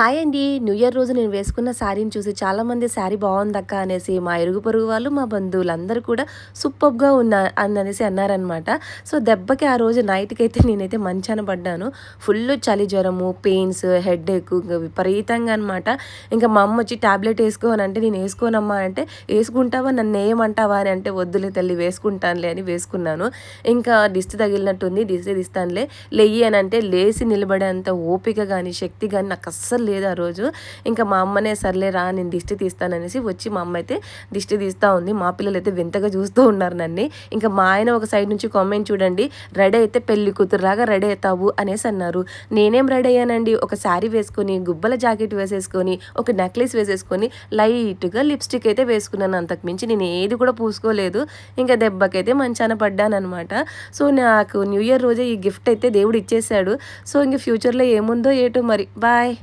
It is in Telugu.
హాయ్ అండి. న్యూ ఇయర్ రోజు నేను వేసుకున్న శారీని చూసి చాలామంది శారీ బాగుందక్క అనేసి మా ఇరుగు పొరుగు వాళ్ళు మా బంధువులు అందరూ కూడా సూపర్గా ఉన్నా అని అనేసి అన్నారనమాట సో దెబ్బకి ఆ రోజు నైట్కి అయితే నేనైతే మంచాన పడ్డాను. ఫుల్ చలి జ్వరము పెయిన్స్ హెడ్ ఎక్ విపరీతంగా అనమాట ఇంకా మా అమ్మ వచ్చి ట్యాబ్లెట్ వేసుకోని అంటే నేను వేసుకోనమ్మా అంటే వేసుకుంటావా? నన్ను ఏమంటావా అని అంటే వద్దులే తల్లి వేసుకుంటానులే అని వేసుకున్నాను. ఇంకా దిష్టి తగిలినట్టుంది దిష్టి తీస్తానులే లెయ్యి అని అంటే లేచి నిలబడేంత ఓపిక కానీ శక్తి కానీ నాకు అస్సలు లేదు ఆ రోజు. ఇంకా మా అమ్మనే సర్లే రా నేను దిష్టి తీస్తాననేసి వచ్చి మా అమ్మ అయితే దిష్టి తీస్తూ ఉంది. మా పిల్లలు అయితే వింతగా చూస్తూ ఉన్నారు నన్ను. ఇంకా మా ఆయన ఒక సైడ్ నుంచి కామెంట్ చూడండి. రెడీ అయితే పెళ్ళి కూతురులాగా రెడీ అవుతావు అనేసి అన్నారు. నేనేం రెడీ అయ్యానండి? ఒక శారీ వేసుకొని గుబ్బల జాకెట్ వేసేసుకొని ఒక నెక్లెస్ వేసేసుకొని లైట్గా లిప్స్టిక్ అయితే వేసుకున్నాను. అంతకు మించి నేను ఏది కూడా పూసుకోలేదు. ఇంకా దెబ్బకైతే మంచాన పడ్డానమాట సో నాకు న్యూ ఇయర్ రోజే ఈ గిఫ్ట్ అయితే దేవుడు ఇచ్చేసాడు సో ఇంక ఫ్యూచర్లో ఏముందో ఏటో మరి. బాయ్.